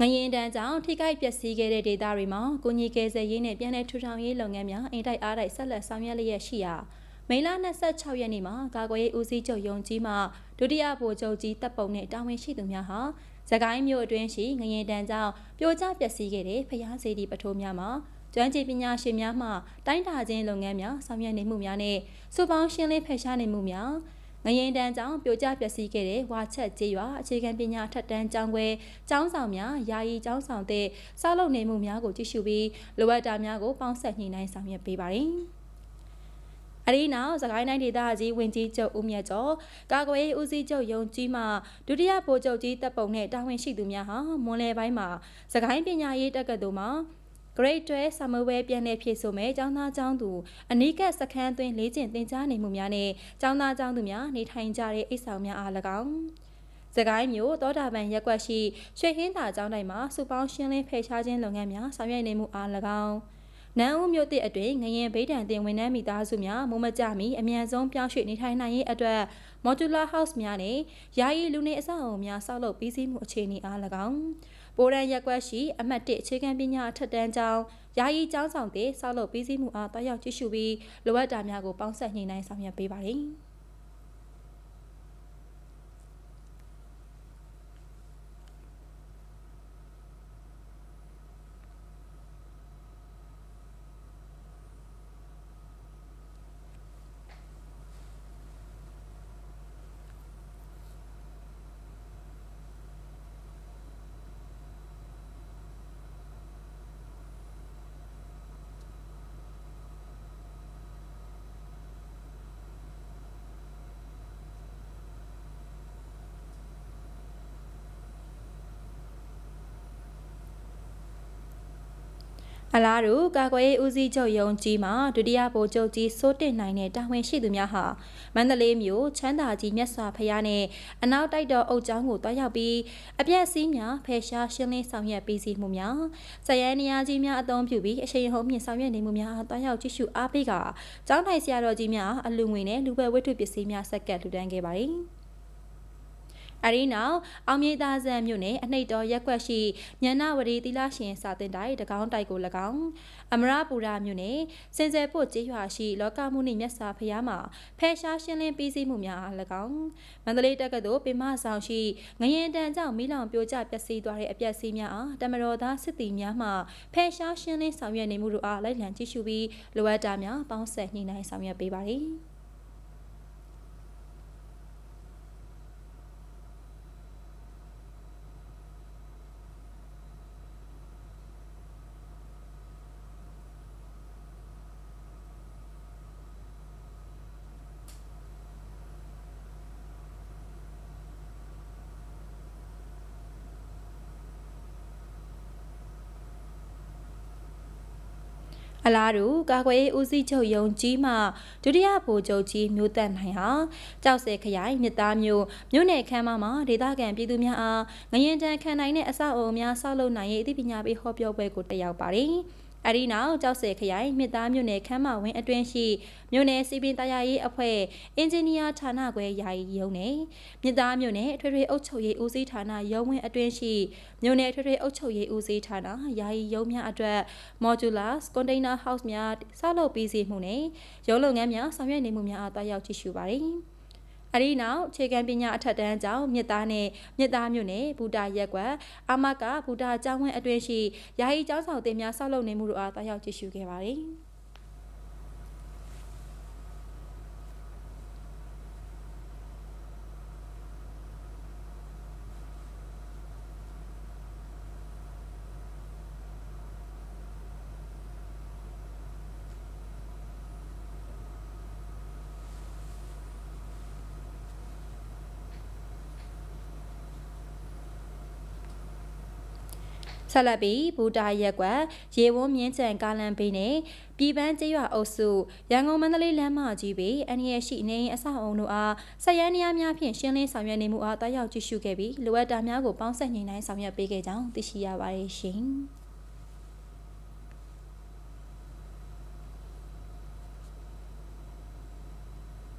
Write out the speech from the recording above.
ငရင်တန်းကြောင့်ထိခိုက်ပျက်စီးခဲ့တဲ့ဒေသတွေမှာကိုကြီးကယ်ဆယ်ရေးနဲ့ပြည်내ထူထောင်ရေးလုပ်ငန်းများအင်တိုက်အားတိုက်ဆက်လက်ဆောင်ရွက်လျက်ရှိရာမေလ26ရက်နေ့မှာကာကွယ်ရေးဦးစီးချုပ်ယုံကြီးမှဒုတိယဗိုလ်ချုပ်ကြီးတပ်ပုံနဲ့တာဝန်ရှိသူများဟာသကိုင်းမြို့အတွင်းရှိငရင်တန်းကြောင့်ပြိုကျပျက်စီးခဲ့တဲ့ဖျားစီတီပထိုးများမှာကျွမ်းကျင်ပညာရှင်များမှတိုင်းတာခြင်းလုပ်ငန်းများဆောင်ရွက်နေမှုများနဲ့စုပေါင်းရှင်းလင်းဖယ်ရှားနေမှုများ ငရင်တန်းကြောင့်ပြိုကျပျက်စီးခဲ့တဲ့ဝါချက်ကျေးရွာအခြေခံပညာထက်တန်းကျောင်းခွဲကျောင်းဆောင်များယာယီကျောင်းဆောင်တဲ့ဆောက်လုပ်နေမှုများကိုကြည့်ရှုပြီးလိုအပ်တာများကိုပေါင်းဆက်ညှိနှိုင်းဆောင်ရွက်ပေးပါတယ်။အရီနောက်စကိုင်းတိုင်းဒေသကြီးဝင်ကြီးချုပ်ဦးမြတ်ကျော်ကာကွယ်ရေးဦးစီးချုပ်ယုံကြီးမှဒုတိယဗိုလ်ချုပ်ကြီးတပ်ပုံနဲ့တာဝန်ရှိသူများဟာမွန်လယ်ပိုင်းမှာစကိုင်းပညာရေးတက္ကသိုလ်မှာ Grade 12 Summer Wear ပြန်လည်ဖြည့်ဆို့မဲ့ကျောင်းသားကျောင်းသူအနီးကပ်စခန်းသွင်းလေ့ကျင့်သင်ကြားနေမှုများနဲ့ကျောင်းသားကျောင်းသူများနေထိုင်ကြတဲ့အိတ်ဆောင်များအား၎င်းစကိုင်းမျိုးတောတာပန်ရက်ကွက်ရှိရွှေဟင်းသာကျောင်းတိုင်းမှာစုပေါင်းရှင်းလင်းဖယ်ရှားခြင်းလုပ်ငန်းများဆောင်ရွက်နေမှုအား၎င်း နန်းဦးမြို့တည်အတွင်းငရင်ဗိဒံတင်ဝန်ထမ်းမိသားစုများမုံမကြမီအမြန်ဆုံးပြောင်းရွှေ့နေထိုင်နိုင်ရေးအတွက် modular house များနဲ့ယာယီလူနေအဆောက်အအုံများဆောက်လုပ်ပြီးစီးမှုအခြေအနေအား၎င်းပိုရန်ရက်ကွက်ရှိအမှတ်1အခြေခံပညာအထက်တန်းကျောင်းယာယီကျောင်းဆောင်တဲ့ဆောက်လုပ်ပြီးစီးမှုအားတောက်ရောက်ကြည့်ရှုပြီးလိုအပ်တာများကိုပေါင်းစပ်ညှိနှိုင်းဆောင်ရွက်ပေးပါတယ်။ အလားတူကာကွယ်ရေးဦးစီးချုပ်ယုံကြီးမှဒုတိယဗိုလ်ချုပ်ကြီးစိုးတင်နိုင်တဲ့တာဝန်ရှိသူများဟာမန္တလေးမြို့ချမ်းသာကြီးမြတ်စွာဘုရားနဲ့အနောက်တိုက်တော်အုပ်ကျောင်းကိုတွားရောက်ပြီးအပြည့်အစည်းများဖယ်ရှားရှင်းလင်းဆောင်ရွက်ပြီးစီမှုများစရန်နေရာကြီးများအသုံးပြုပြီးအရှိန်ဟုန်မြင့်ဆောင်ရွက်နေမှုများတွားရောက်ကြည့်ရှုအားပေးကကျောင်းထိုင်ဆရာတော်ကြီးများအလူငွေနဲ့လူပွဲဝတ္ထုပစ္စည်းများဆက်ကပ်လှူဒန်းခဲ့ပါတယ်။ အရီနောက်အောင်မြေသားဆန်မြို့နယ်အနှိတ်တော်ရက်ကွက်ရှိညန္နဝရီသီလရှင်စာတင်တိုက်တကောင်းတိုက်ကို၎င်းအမရပူရာမြို့နယ်စင်စယ်ဖို့ကျေးရွာရှိလောကမှုနှင့်မြတ်စွာဘုရားမှာဖဲရှားရှင်းလင်းပြီးစီးမှုများအား၎င်းမန္တလေးတက္ကသိုလ်ပင်မဆောင်ရှိငရင်တန်ကြောင့်မိလောင်ပြိုကျပျက်စီးသွားတဲ့အပျက်စီးများအားတမတော်သားစစ်တီများမှဖဲရှားရှင်းလင်းဆောင်ရွက်နေမှုတို့အားလိုက်လံကြည့်ရှုပြီးလိုအပ်တာများပေါင်းဆက်ညှိနှိုင်းဆောင်ရွက်ပေးပါသည် အလားတူကာကွယ်ရေးဦးစီးချုပ်ယုံကြီးမှဒုတိယဗိုလ်ချုပ်ကြီးမျိုးတက်နိုင်ဟာကြောက်စဲခရိုင်မြစ်သားမျိုးမြို့နယ်ခမ်းမမှာဒေသခံပြည်သူများအားငရင်တန်ခံနိုင်တဲ့အဆောက်အအုံများဆောက်လုပ်နိုင်ရေးအသိပညာပေးဟောပြောပွဲကိုတက်ရောက်ပါတယ်။ အရီနောက်ကြောက်စဲခရိုင်မြစ်သားမြို့နယ်ခမ်းမဝင်းအတွင်းရှိမြို့နယ်စီပင်တရားရေးအဖွဲ့အင်ဂျင်နီယာဌာနခွဲယာယီရုံးနယ်မြစ်သားမြို့နယ်အထွေထွေအုပ်ချုပ်ရေးဦးစီးဌာနရုံးဝင်းအတွင်းရှိမြို့နယ်အထွေထွေအုပ်ချုပ်ရေးဦးစီးဌာနယာယီရုံးများအတွက် modular container house များဆောက်လုပ်ပြီးစီမှုနဲ့ရုံးလုပ်ငန်းများဆောင်ရွက်နေမှုများအားတွားရောက်ကြည့်ရှုပါတယ်။ အရီနောက်ခြေကံပညာအထက်တန်းကျောင်းမြစ်သားနဲ့မြစ်သားမြို့နယ်ဘူတာရက်ကွက်အာမကဘူတာကျောင်းဝင်းအတွင်းရှိယာယီကျောင်းဆောင်တင်များဆောက်လုပ်နေမှုတို့အားတာရောက်ကြည့်ရှုခဲ့ပါတယ်။ ဆက်လက်ပြီးဘူတာရက်ကွက်ရေဝန်းမြင်းချံကားလန်ဘေးနဲ့ပြည်ပန်းကျေးရွာအုပ်စုရန်ကုန်မန္တလေးလမ်းမကြီးဘေးအန်ရရှိနေအဆောက်အုံတို့အားဆက်ရန်နေရာများဖြင့်ရှင်းလင်းဆောင်ရွက်နေမှုအားတားရောက်ကြည့်ရှုခဲ့ပြီးလိုအပ်တာများကိုပေါင်းစပ်ညှိနှိုင်းဆောင်ရွက်ပေးခဲ့ကြောင်းသိရှိရပါတယ်ရှင်။